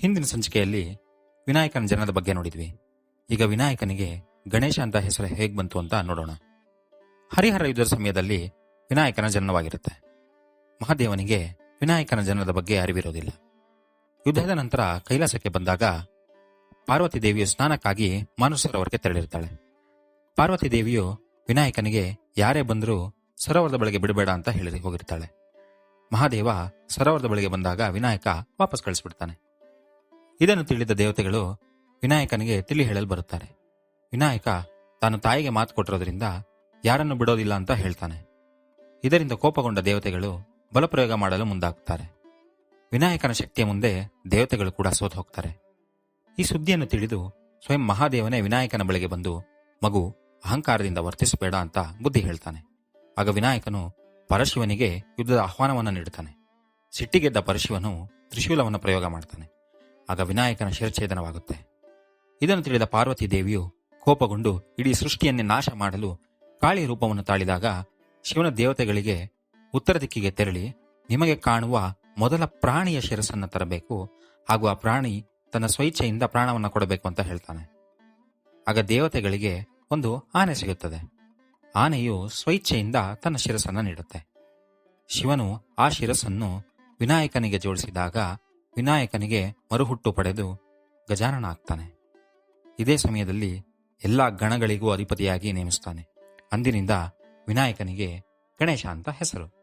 ಹಿಂದಿನ ಸಂಚಿಕೆಯಲ್ಲಿ ವಿನಾಯಕನ ಜನದ ಬಗ್ಗೆ ನೋಡಿದ್ವಿ. ಈಗ ವಿನಾಯಕನಿಗೆ ಗಣೇಶ ಅಂತ ಹೆಸರು ಹೇಗೆ ಬಂತು ಅಂತ ನೋಡೋಣ. ಹರಿಹರ ಯುದ್ಧದ ಸಮಯದಲ್ಲಿ ವಿನಾಯಕನ ಜನನವಾಗಿರುತ್ತೆ. ಮಹಾದೇವನಿಗೆ ವಿನಾಯಕನ ಜನನದ ಬಗ್ಗೆ ಅರಿವಿರೋದಿಲ್ಲ. ಯುದ್ಧದ ನಂತರ ಕೈಲಾಸಕ್ಕೆ ಬಂದಾಗ ಪಾರ್ವತಿ ದೇವಿಯು ಸ್ನಾನಕ್ಕಾಗಿ ಮಾನಸ ಸರೋವರಕ್ಕೆ ತೆರಳಿರ್ತಾಳೆ. ಪಾರ್ವತಿ ದೇವಿಯು ವಿನಾಯಕನಿಗೆ, ಯಾರೇ ಬಂದರೂ ಸರೋವರದ ಬಳಿಗೆ ಬಿಡಬೇಡ ಅಂತ ಹೇಳಿ ಹೋಗಿರ್ತಾಳೆ. ಮಹಾದೇವ ಸರೋವರದ ಬಳಿಗೆ ಬಂದಾಗ ವಿನಾಯಕ ವಾಪಸ್ ಕಳಿಸ್ಬಿಡ್ತಾನೆ. ಇದನ್ನು ತಿಳಿದ ದೇವತೆಗಳು ವಿನಾಯಕನಿಗೆ ತಿಳಿ ಹೇಳಲು ಬರುತ್ತಾರೆ ವಿನಾಯಕ ತಾನು ತಾಯಿಗೆ ಮಾತು ಕೊಟ್ಟಿರೋದ್ರಿಂದ ಯಾರನ್ನು ಬಿಡೋದಿಲ್ಲ ಅಂತ ಹೇಳ್ತಾನೆ. ಇದರಿಂದ ಕೋಪಗೊಂಡ ದೇವತೆಗಳು ಬಲಪ್ರಯೋಗ ಮಾಡಲು ಮುಂದಾಗ್ತಾರೆ. ವಿನಾಯಕನ ಶಕ್ತಿಯ ಮುಂದೆ ದೇವತೆಗಳು ಕೂಡ ಸೋತು ಹೋಗ್ತಾರೆ. ಈ ಸುದ್ದಿಯನ್ನು ತಿಳಿದು ಸ್ವಯಂ ಮಹಾದೇವನೇ ವಿನಾಯಕನ ಬಳಿಗೆ ಬಂದು ಮಗು ಅಹಂಕಾರದಿಂದ ವರ್ತಿಸಬೇಡ ಅಂತ ಬುದ್ಧಿ ಹೇಳ್ತಾನೆ. ಆಗ ವಿನಾಯಕನು ಪರಶಿವನಿಗೆ ಯುದ್ಧದ ಆಹ್ವಾನವನ್ನು ನೀಡುತ್ತಾನೆ ಸಿಟ್ಟಿಗೆದ್ದ ಪರಶಿವನು ತ್ರಿಶೂಲವನ್ನು ಪ್ರಯೋಗ ಮಾಡ್ತಾನೆ. ಆಗ ವಿನಾಯಕನ ಶಿರಚ್ಛೇದನವಾಗುತ್ತೆ. ಇದನ್ನು ತಿಳಿದ ಪಾರ್ವತಿ ದೇವಿಯು ಕೋಪಗೊಂಡು ಇಡೀ ಸೃಷ್ಟಿಯನ್ನೇ ನಾಶ ಮಾಡಲು ಕಾಳಿ ರೂಪವನ್ನು ತಾಳಿದಾಗ ಶಿವನ ದೇವತೆಗಳಿಗೆ ಉತ್ತರ ದಿಕ್ಕಿಗೆ ತೆರಳಿ ನಿಮಗೆ ಕಾಣುವ ಮೊದಲ ಪ್ರಾಣಿಯ ಶಿರಸ್ಸನ್ನು ತರಬೇಕು ಹಾಗೂ ಆ ಪ್ರಾಣಿ ತನ್ನ ಸ್ವಇಚ್ಛೆಯಿಂದ ಪ್ರಾಣವನ್ನು ಕೊಡಬೇಕು ಅಂತ ಹೇಳ್ತಾನೆ. ಆಗ ದೇವತೆಗಳಿಗೆ ಒಂದು ಆನೆ ಸಿಗುತ್ತದೆ. ಆನೆಯು ಸ್ವಇಚ್ಛೆಯಿಂದ ತನ್ನ ಶಿರಸ್ಸನ್ನು ನೀಡುತ್ತೆ. ಶಿವನು ಆ ಶಿರಸ್ಸನ್ನು ವಿನಾಯಕನಿಗೆ ಜೋಡಿಸಿದಾಗ ವಿನಾಯಕನಿಗೆ ಮರುಹುಟ್ಟು ಪಡೆದು ಗಜಾನನ ಆಗ್ತಾನೆ ಇದೇ ಸಮಯದಲ್ಲಿ ಎಲ್ಲ ಗಣಗಳಿಗೂ ಅಧಿಪತಿಯಾಗಿ ನೇಮಿಸ್ತಾನೆ. ಅಂದಿನಿಂದ ವಿನಾಯಕನಿಗೆ ಗಣೇಶ ಅಂತ ಹೆಸರು.